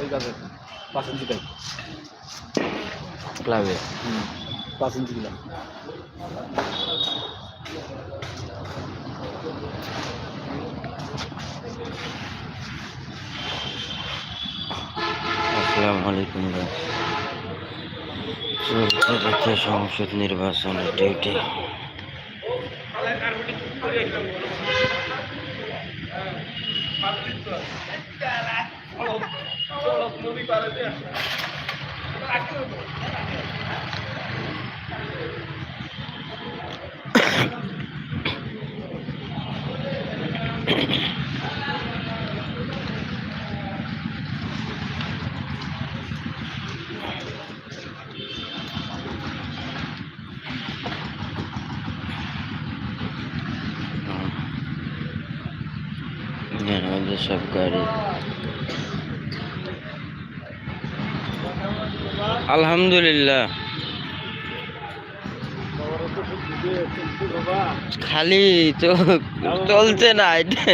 ওই কাজে পাঁচ ইঞ্চি পাইপ ক্লাবে। হুম পাঁচ ইঞ্চি দিলাম। আসসালামু আলাইকুম ভাই। চলছে সংসদ নির্বাচন ডিউটি মধ্যে সব গাড়ি আলহামদুলিল্লাহ। খালি তো চলছে না এটা।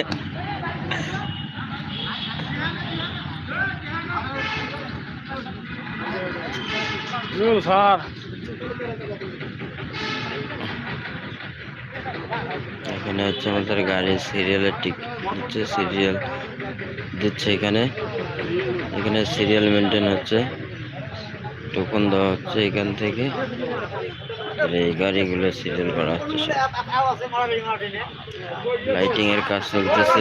স্যার। এখানে হচ্ছে আমাদের গাড়ির সিরিয়ালের টিক হচ্ছে সিরিয়াল দিচ্ছে এখানে। এখানে সিরিয়াল মেনটেন হচ্ছে। টোকন দেওয়া হচ্ছে এখান থেকে। এই গাড়িগুলো সিরিয়াল করা হচ্ছে সব। লাইটিং এর কাজ চলতেছে।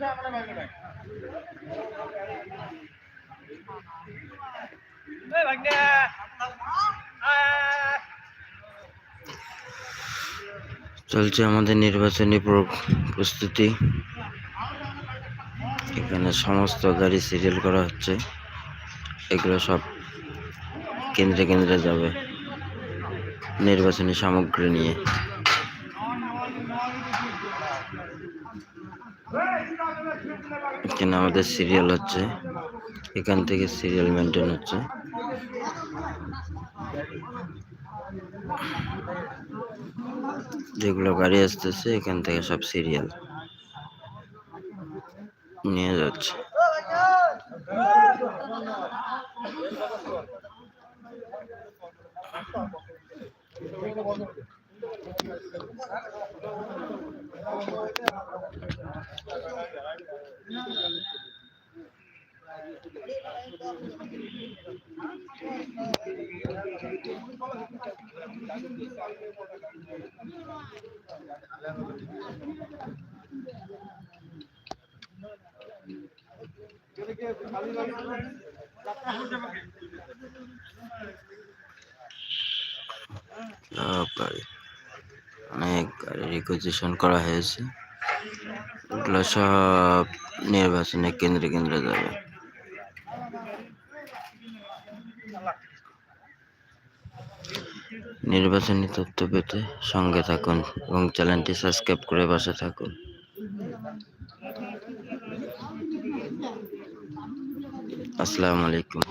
সব গাড়ি চলছে আমাদের নির্বাচনী প্র- প্রস্তুতি। এখানে সমস্ত গাড়ি সিরিয়াল করা হচ্ছে। এগুলো সব কেন্দ্রে কেন্দ্রে যাবে নির্বাচনী সামগ্রী নিয়ে। এখানে আমাদের সিরিয়াল হচ্ছে। এখান থেকে সিরিয়াল মেনটেন হচ্ছে। যেগুলো গাড়ি আসতেছে এখান থেকে সব সিরিয়াল নিয়ে যাচ্ছে সব গাড়ি অনেক গাড়ি রিকোজিশন করা হয়েছে। সব নির্বাচনে কেন্দ্রে কেন্দ্রে যাবে। নির্বাচনী তথ্য পেতে সঙ্গে থাকুন এবং চ্যানেলটি সাবস্ক্রাইব করে পাশে থাকুন আসসালামু আলাইকুম.